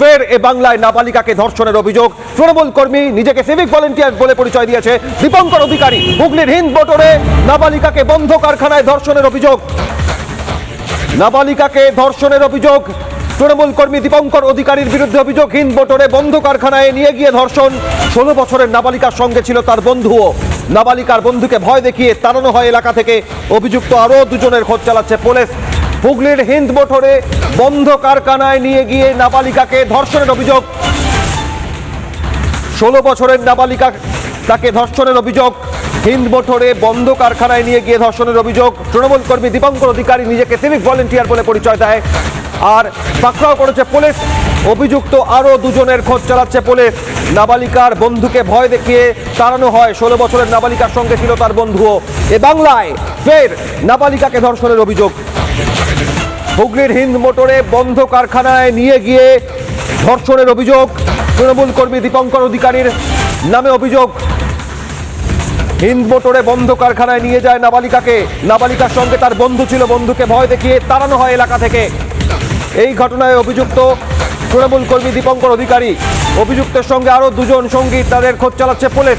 ফের এ বাংলায় নাবালিকাকে ধর্ষণের অভিযোগ। তৃণমূল কর্মী নিজেকে সিভিক ভলেন্টিয়ার বলে পরিচয় দিয়েছে। দীপঙ্কর অধিকারী, হুগলির হিন্দ মোটরে নাবালিকাকে বন্ধ কারখানায় ধর্ষণের অভিযোগ। নাবালিকাকে ধর্ষণের অভিযোগ। তৃণমূল কর্মী দীপঙ্কর অধিকারীর বিরুদ্ধে অভিযোগ, হিন্দ মোটরে বন্ধ কারখানায় নিয়ে গিয়ে ধর্ষণ। ষোলো বছরের নাবালিকার সঙ্গে ছিল তার বন্ধুও। নাবালিকার বন্ধুকে ভয় দেখিয়ে তাড়ানো হয় এলাকা থেকে। অভিযুক্ত আরও দুজনের খোঁজ চালাচ্ছে পুলিশ। হুগলির হিন্দ মোটরে বন্ধ কারখানায় নিয়ে গিয়ে নাবালিকাকে ধর্ষণের অভিযোগ। ষোলো বছরের নাবালিকা তাকে ধর্ষণের অভিযোগ। হিন্দ মোটরে বন্ধ কারখানায় নিয়ে গিয়ে ধর্ষণের অভিযোগ। তৃণমূল কর্মী দীপঙ্কর অধিকারী নিজেকে সিভিক ভলেন্টিয়ার বলে পরিচয় দেয়। আর পাকড়াও করেছে পুলিশ। অভিযুক্ত আরও দুজনের খোঁজ চালাচ্ছে পুলিশ। নাবালিকার বন্ধুকে ভয় দেখিয়ে তাড়ানো হয়। ষোলো বছরের নাবালিকার সঙ্গে ছিল তার বন্ধুও। এ বাংলায় ফের নাবালিকাকে ধর্ষণের অভিযোগ। হুগলির হিন্দ মোটরে বন্ধ কারখানায় নিয়ে গিয়ে ধর্ষণের অভিযোগ। তৃণমূল কর্মী দীপঙ্কর অধিকারীর নামে অভিযোগ। হিন্দ মোটরে বন্ধ কারখানায় নিয়ে যায় নাবালিকাকে। নাবালিকার সঙ্গে তার বন্ধু ছিল, বন্ধুকে ভয় দেখিয়ে তাড়ানো হয় এলাকা থেকে। এই ঘটনায় অভিযুক্ত তৃণমূল কর্মী দীপঙ্কর অধিকারী। অভিযুক্তের সঙ্গে আরও দুজন সঙ্গী, তাদের খোঁজ চালাচ্ছে পুলিশ।